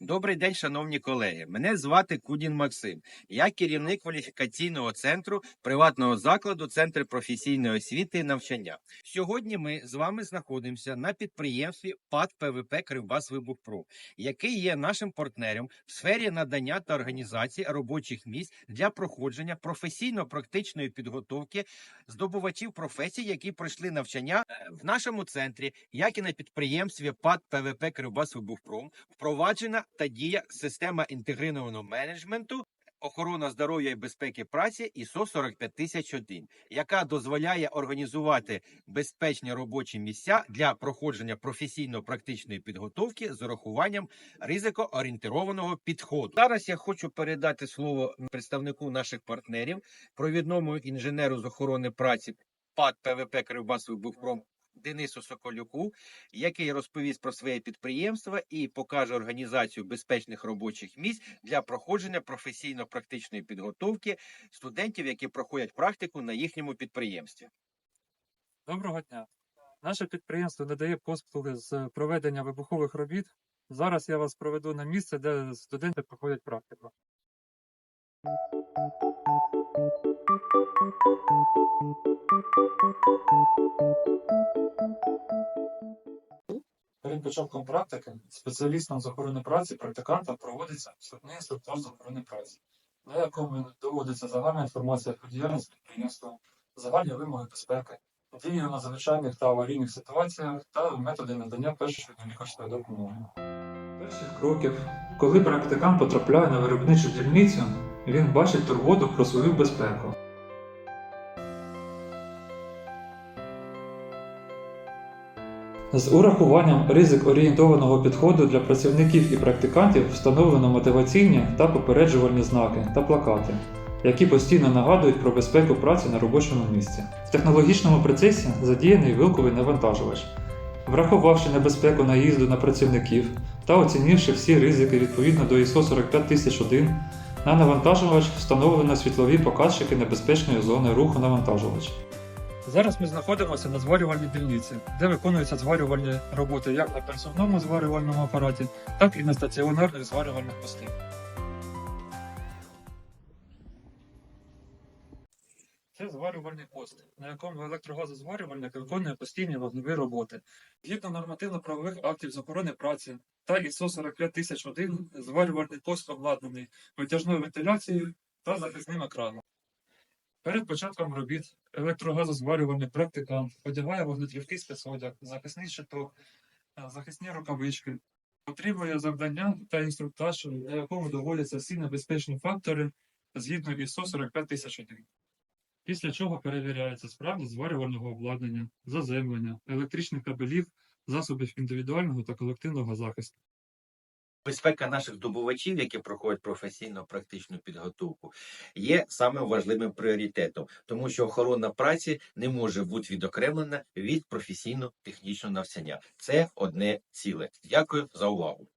Добрий день, шановні колеги. Мене звати Кудін Максим. Я керівник кваліфікаційного центру приватного закладу Центр професійної освіти і навчання. Сьогодні ми з вами знаходимося на підприємстві ПАД ПВП Кривбас Вибухпро, який є нашим партнером в сфері надання та організації робочих місць для проходження професійно-практичної підготовки здобувачів професій, які пройшли навчання е, в нашому центрі, як і на підприємстві ПАД ПВП Кривбас Вибухпром, впроваджена та діє система інтегрованого менеджменту. Охорона здоров'я і безпеки праці ISO 45001, яка дозволяє організувати безпечні робочі місця для проходження професійно-практичної підготовки з урахуванням ризикоорієнтованого підходу. Зараз я хочу передати слово представнику наших партнерів, провідному інженеру з охорони праці ПАД ПВП Кривбас Вибухпром Денису Соколюку, який розповість про своє підприємство і покаже організацію безпечних робочих місць для проходження професійно-практичної підготовки студентів, які проходять практику на їхньому підприємстві. Доброго дня. Наше підприємство надає послуги з проведення вибухових робіт. Зараз я вас проведу на місце, де студенти проходять практику. Перед початком практики спеціалістам з охорони праці практиканта проводиться вступний інструктаж з охорони праці, на якому доводиться загальна інформація про діяльність підприємства, загальні вимоги безпеки, дії у надзвичайних та аварійних ситуаціях та методи надання першої лікарської допомоги. Перших кроків, коли практикант потрапляє на виробничу дільницю, він бачить турботу про свою безпеку. З урахуванням ризик орієнтованого підходу для працівників і практикантів встановлено мотиваційні та попереджувальні знаки та плакати, які постійно нагадують про безпеку праці на робочому місці. В технологічному процесі задіяний вилковий навантажувач. Врахувавши небезпеку наїзду на працівників та оцінивши всі ризики відповідно до ISO 45001, на навантажувач встановлено світлові показчики небезпечної зони руху навантажувача. Зараз ми знаходимося на зварювальній дільниці, де виконуються зварювальні роботи як на персональному зварювальному апараті, так і на стаціонарних зварювальних постах. Це зварювальний пост, на якому електрогазозварювальник виконує постійні вогневі роботи. Згідно нормативно-правових актів з охорони праці та ISO 45001 зварювальний пост обладнаний витяжною вентиляцією та захисним екраном. Перед початком робіт електрогазозварювальний практикант одягає вогнетрівкий спецодяг, захисний щиток, е, захисні рукавички, отримує завдання та інструктаж, на якому доводяться всі небезпечні фактори згідно ISO 45001. Після чого перевіряється справність зварювального обладнання, заземлення, електричних кабелів, засобів індивідуального та колективного захисту. Безпека наших здобувачів, які проходять професійно-практичну підготовку, є самим важливим пріоритетом, тому що охорона праці не може бути відокремлена від професійно-технічного навчання. Це одне ціле. Дякую за увагу.